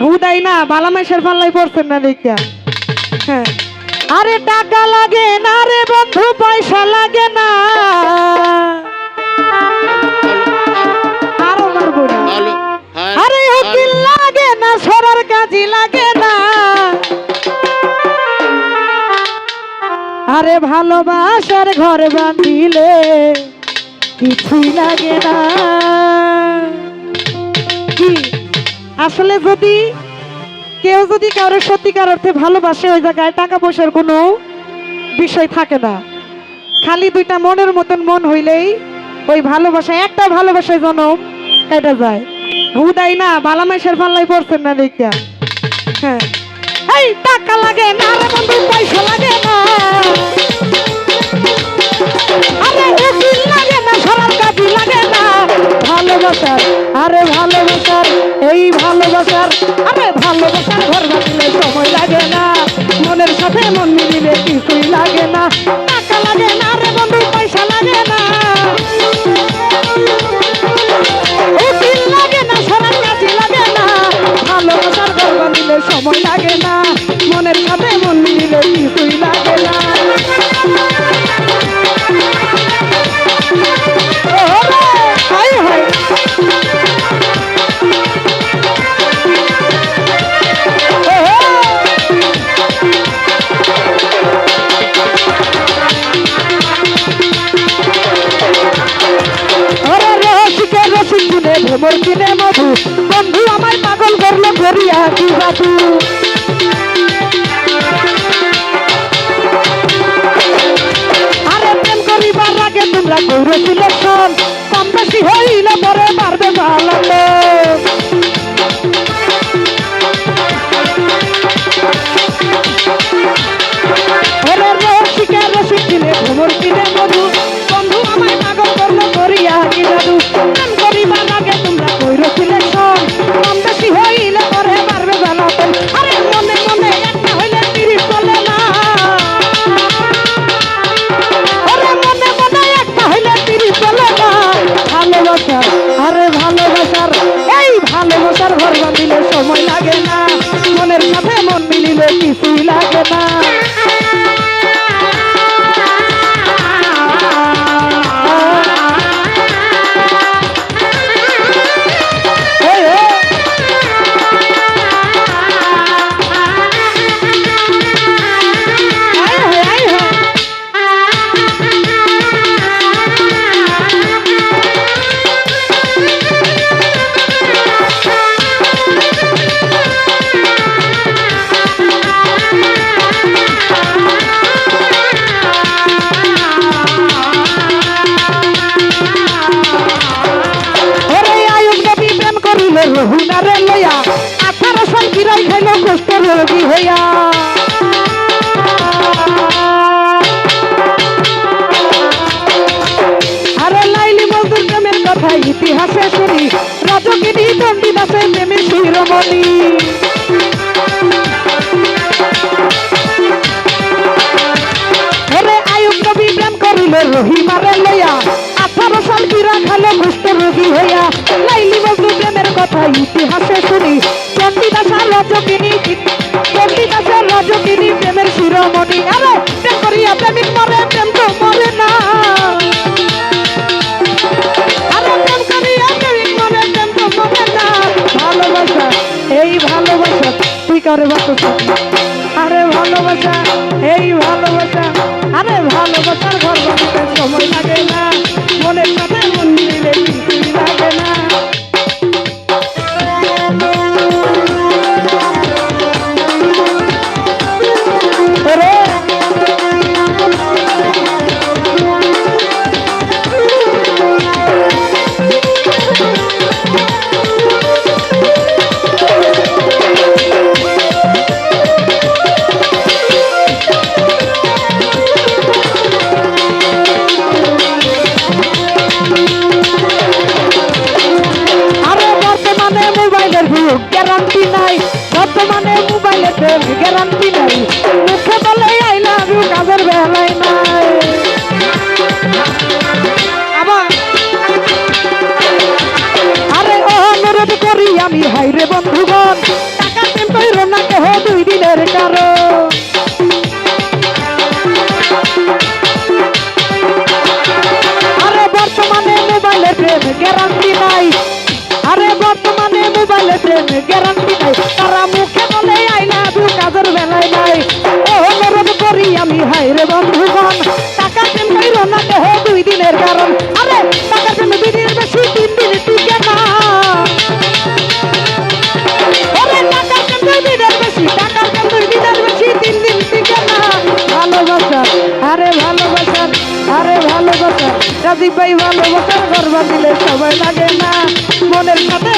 হুদাই না বালা মাসের পাল্লাই পড়ছেন না দেখা হ্যাঁ। আরে টাকা লাগে না রে বন্ধু পয়সা লাগে না। আরও মারবো না হ্যাঁ আরে উকিল লাগে না সরার কাজী লাগে না। আরে ভালোবাসার ঘর বাঁধিলে কিছুই লাগে না। আসলে যদি কেউ যদি কারোর সত্যিকার অর্থে ভালোবাসে ওই জায়গায়, টাকা পয়সার কোনো বিষয় থাকে না। খালি দুইটা মনের মতন মন হইলেই ওই ভালোবাসা, একটা ভালোবাসায় জনম কেটে যায়। হুদাই না বালামাইশের পাল্লাই পড়ছেন না দেখিয়া হ্যাঁ। এই টাকা লাগে না পয়সা লাগে না। ভালোবাসার আরে ভালোবাসার ঘর বাঁচলে সময় লাগে না। মনের সাথে মন মিলিলে কিছুই লাগে না। টাকা লাগে না রে বন্ধু, পয়সা লাগে না। কিনে মধু। বন্ধু, আমায় পাগল করল করিয়া কি বাবু আরে প্রেম করিবার আগে তোমরা গৌর সিলেকশন কম বেশি হইলে পরে পারবে ভালো কষ্ট রোগী হইয়া। আরে লাইলি মজদুর প্রেমের কথা ইতিহাসে শুনি রাজকিনী দণ্ডী দাসে প্রেমের শিরোমণি। ওরে আয়ুব নবী প্রেম করিলে রহিমারে লইয়া, আঠারো সাল কিরা খালো কুষ্ঠ রোগী হইয়া কথা ইতিহাসে শুনি। চণ্ডীদাসা রজকিনী চণ্ডীদাসা রজকিনী প্রেমের শিরোমণি। আরে, প্রেম করিয়া প্রেমিক মরে, প্রেম তো মরে না। আরে, প্রেম করিয়া প্রেমিক ভালোবাসা, এই ভালোবাসা, আরে ভালোবাসার ঘর বানাতে সময় লাগে না। মনের সাথে আমি হাই রে বন্ধুগণ টাকা প্রেম কইরো না কেহ দুই দিনের কারও আরে বর্তমানে মোবাইলে প্রেম গ্যারান্টি নাই। আরে বর্তমানে মোবাইলে প্রেম গ্যারান্টি নাই। তারা মুখে বলে আইলা দু কাজের বেলায় নাই। রে বন্ধুগণ টাকা দেন কইর না দেহ দুই দিনের কারণ। আরে, টাকা দেন দুই দিনের বেশি তিন দিন টিকে না। ওরে টাকা দেন দুই দিনের বেশি, টাকা দুই দিনের বেশি তিন দিন টিকে না। ভালোবাসা আরে ভালোবাসা আরে ভালোবাসা রাজীব ভাই ভালোবাসার গর্ব দিলে সবাই লাগে না। মনের সাথে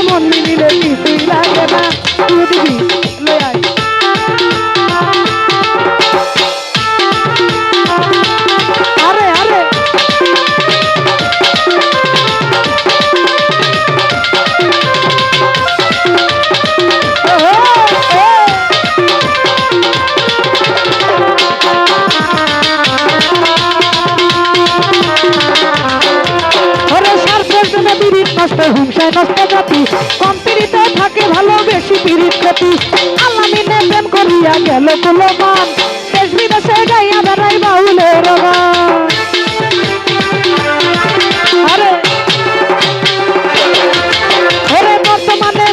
আল্লামিনে প্রেম করিয়া গেল কুলমান দেশ বিদেশে গাইয়া বেড়াই বাউলের গান।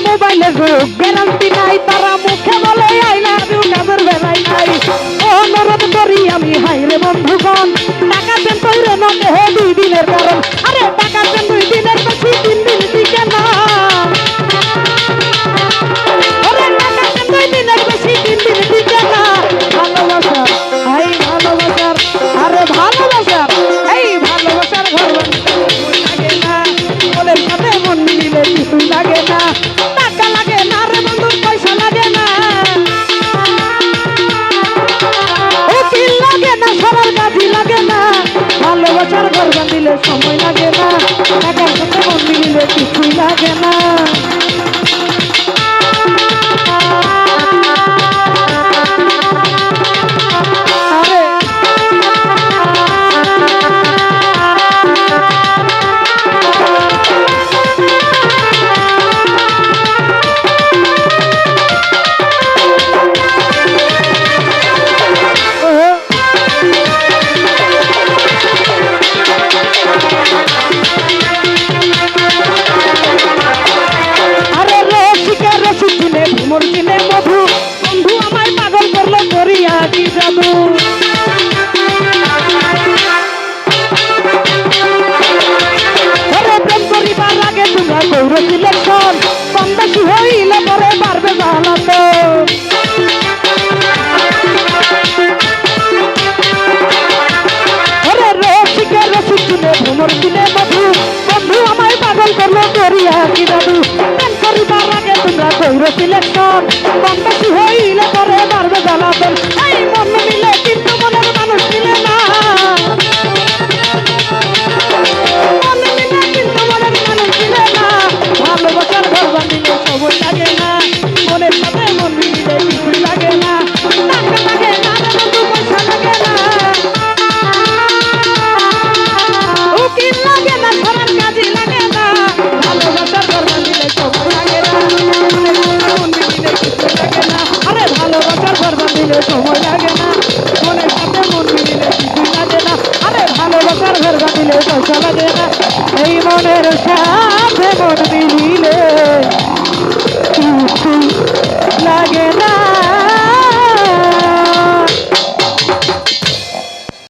মোবাইলের যুগ গ্যারান্টি নাই, তারা মুখে বলে আই লাভ ইউ কাজের বেলায় নাই। অনুরোধ করি আমি হাই রে বন্ধুগণ ভালোবাসার ঘর বাঁধিলে সময় লাগে না। টাকার সাথে মন মিলিলে কিছুই লাগে না। হইলে পরে পারবে চিনে ভ্রমর চিনে মধু। বন্ধু আমায় পাগল করল, করিয়া কি দাদু প্রেম করিবার আগে তোমরা গৌর সিলেকশন কম বেশি হইলে পরে পারবে জ্বালাতন। এই